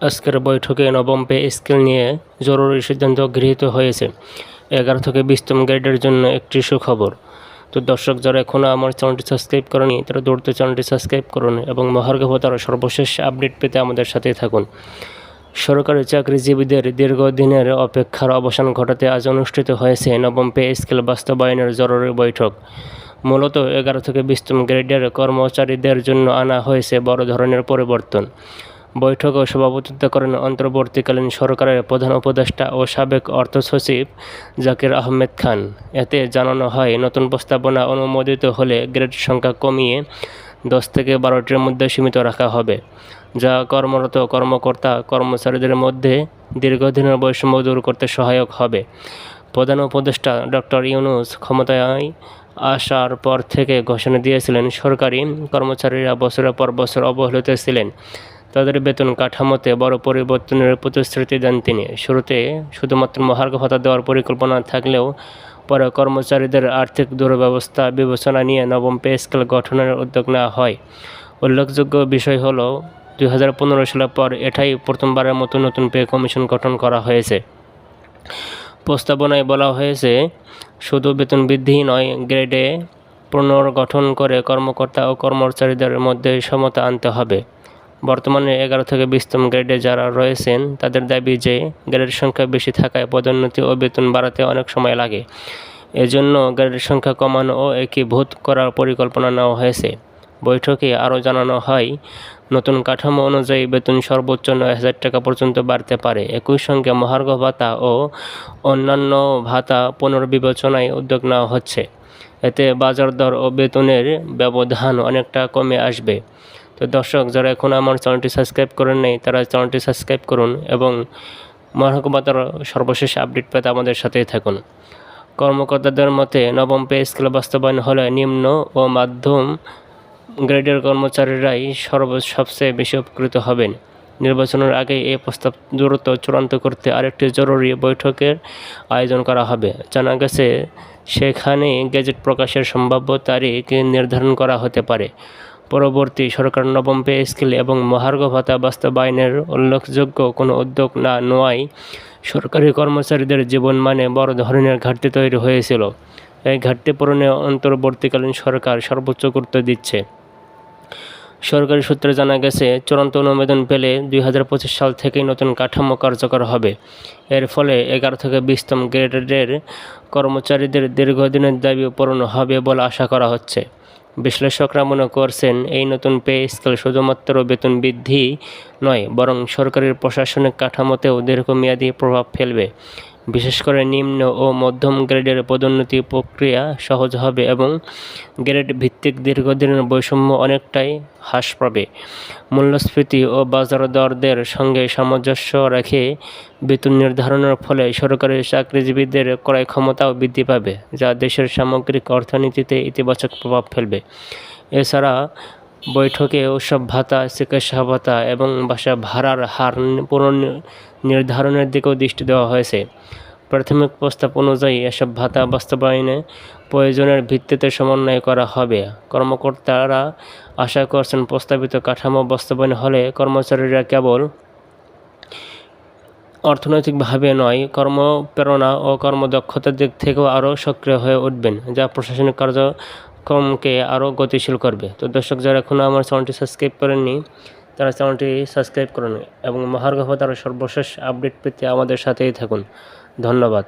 আজকের বৈঠকে নবম পে স্কেল নিয়ে জরুরি সিদ্ধান্ত গৃহীত হয়েছে। এগারো থেকে বিশতম গ্রেডের জন্য একটি সুখবর। তো দর্শক, যারা এখনও আমার চ্যানেলটি সাবস্ক্রাইব করেনি, তারা দ্রুত চ্যানেলটি সাবস্ক্রাইব করুন এবং মহার্ঘ ভাতার সর্বশেষ আপডেট পেতে আমাদের সাথেই থাকুন। সরকারি চাকরিজীবীদের দীর্ঘদিনের অপেক্ষার অবসান ঘটাতে আজ অনুষ্ঠিত হয়েছে নবম পে স্কেল বাস্তবায়নের জরুরি বৈঠক। মূলত এগারো থেকে বিশতম গ্রেডের কর্মচারীদের জন্য আনা হয়েছে বড় ধরনের পরিবর্তন। বৈঠকে সভাপতিত্ব করেন অন্তর্বর্তীকালীন সরকারের প্রধান উপদেষ্টা ও সাবেক অর্থ সচিব জাকির আহমেদ খান। এতে জানানো হয়, নতুন প্রস্তাবনা অনুমোদিত হলে গ্রেড সংখ্যা কমিয়ে দশ থেকে বারোটির মধ্যে সীমিত রাখা হবে, যা কর্মরত কর্মকর্তা কর্মচারীদের মধ্যে দীর্ঘদিনের বৈষম্য দূর করতে সহায়ক হবে। প্রধান উপদেষ্টা ডক্টর ইউনুস ক্ষমতায় আসার পর থেকে ঘোষণা দিয়েছিলেন, সরকারি কর্মচারীরা বছরের পর বছর অবহেলিত ছিলেন। তাদের বেতন কাঠামোতে বড় পরিবর্তনের প্রতিশ্রুতি দেন তিনি। শুরুতে শুধুমাত্র মহার্ঘ ভাতা দেওয়ার পরিকল্পনা থাকলেও পরে কর্মচারীদের আর্থিক দুরব্যবস্থা বিবেচনা নিয়ে নবম পে স্কেল গঠনের উদ্যোগ নেওয়া হয়। উল্লেখযোগ্য বিষয় হলো, দুই হাজার পনেরো সালের পর এটাই প্রথমবারের মতো নতুন পে কমিশন গঠন করা হয়েছে। প্রস্তাবনায় বলা হয়েছে, শুধু বেতন বৃদ্ধি নয়, গ্রেডে পুনর্গঠন করে কর্মকর্তা ও কর্মচারীদের মধ্যে সমতা আনতে হবে। বর্তমানে এগারো থেকে বিশতম গ্রেডে যারা রয়েছেন, তাদের দাবি যে গ্রেডের সংখ্যা বেশি থাকায় পদোন্নতি ও বেতন বাড়াতে অনেক সময় লাগে। এজন্য গ্রেডের সংখ্যা কমানো ও একীভূত করার পরিকল্পনা নেওয়া হয়েছে। বৈঠকে আরও জানানো হয়, নতুন কাঠামো অনুযায়ী বেতন সর্বোচ্চ নয় হাজার টাকা পর্যন্ত বাড়তে পারে। একই সঙ্গে মহার্ঘ ভাতা ও অন্যান্য ভাতা পুনর্বিবেচনায় উদ্যোগ নেওয়া হচ্ছে। এতে বাজার দর ও বেতনের ব্যবধান অনেকটা কমে আসবে। তো দর্শক, যারা এখন আমার চ্যানেলটি সাবস্ক্রাইব করেন নাই, তারা চ্যানেলটি সাবস্ক্রাইব করুন এবং মহার্ঘ সর্বশেষ আপডেট পেতে আমাদের সাথেই থাকুন। কর্মকর্তাদের মতে, নবম পে স্কেল বাস্তবায়ন হলে নিম্ন ও মাধ্যম গ্রেডের কর্মচারীরাই সর্ব, সবচেয়ে বেশি উপকৃত হবেন। নির্বাচনের আগে এই প্রস্তাব দ্রুত চূড়ান্ত করতে আরেকটি জরুরি বৈঠকের আয়োজন করা হবে। জানা গেছে, সেখানে গেজেট প্রকাশের সম্ভাব্য তারিখ নির্ধারণ করা হতে পারে। পরবর্তী সরকার নবম পে স্কেল এবং মহার্ঘ ভাতা বাস্তবায়নের উল্লেখযোগ্য কোনো উদ্যোগ না নেওয়ায় সরকারি কর্মচারীদের জীবনমানে বড় ধরনের ঘাটতি তৈরি হয়েছিল। এই ঘাটতি পূরণে অন্তর্বর্তীকালীন সরকার সর্বোচ্চ গুরুত্ব দিচ্ছে। সরকারি সূত্রে জানা গেছে, চূড়ান্ত অনুমোদন পেলে দুই হাজার পঁচিশ সাল থেকেই নতুন কাঠামো কার্যকর হবে। এর ফলে এগারো থেকে বিশতম গ্রেডের কর্মচারীদের দীর্ঘদিনের দাবি পূরণ হবে বলে আশা করা হচ্ছে। বিশ্লেষকরা মনে করছেন, এই নতুন পে স্কেল শুধুমাত্র বেতন বৃদ্ধি নয়, বরং সরকারের প্রশাসনিক কাঠামোতেও দীর্ঘমেয়াদী প্রভাব ফেলবে। বিশেষ করে নিম্ন ও মধ্যম গ্রেডের পদোন্নতি প্রক্রিয়া সহজ হবে এবং গ্রেড ভিত্তিক দীর্ঘদিনের বৈষম্য অনেকটাই হ্রাস পাবে। মূল্যস্ফীতি ও বাজার দরদের সঙ্গে সামঞ্জস্য রেখে বেতন নির্ধারণের ফলে সরকারি চাকরিজীবীদের ক্রয় ক্ষমতাও বৃদ্ধি পাবে, যা দেশের সামগ্রিক অর্থনীতিতে ইতিবাচক প্রভাব ফেলবে। এছাড়া বৈঠকে উৎসব ভাতা, চিকিৎসা ভাতা এবং বাসা ভাড়ার হার পুনর্নির্ধারণের দিকেও দৃষ্টি দেওয়া হয়েছে। প্রাথমিক প্রস্তাব অনুযায়ী এসব ভাতা বাস্তবায়নে প্রয়োজনের ভিত্তিতে সমন্বয় করা হবে। কর্মকর্তারা আশা করছেন প্রস্তাবিত কাঠামো বাস্তবায়ন হলে কর্মচারীরা কেবল অর্থনৈতিকভাবে নয়, কর্মপ্রেরণা ও কর্মদক্ষতার দিক থেকেও আরও সক্রিয় হয়ে উঠবেন, যা প্রশাসনিক কার্যক্রমকে আরও গতিশীল করবে। তো দর্শক, যারা এখনও আমার চ্যানেলটি সাবস্ক্রাইব করেননি, তারা চ্যানেলটি সাবস্ক্রাইব করুন এবং মহার্ঘ তারা সর্বশেষ আপডেট পেতে আমাদের সাথেই থাকুন। ধন্যবাদ।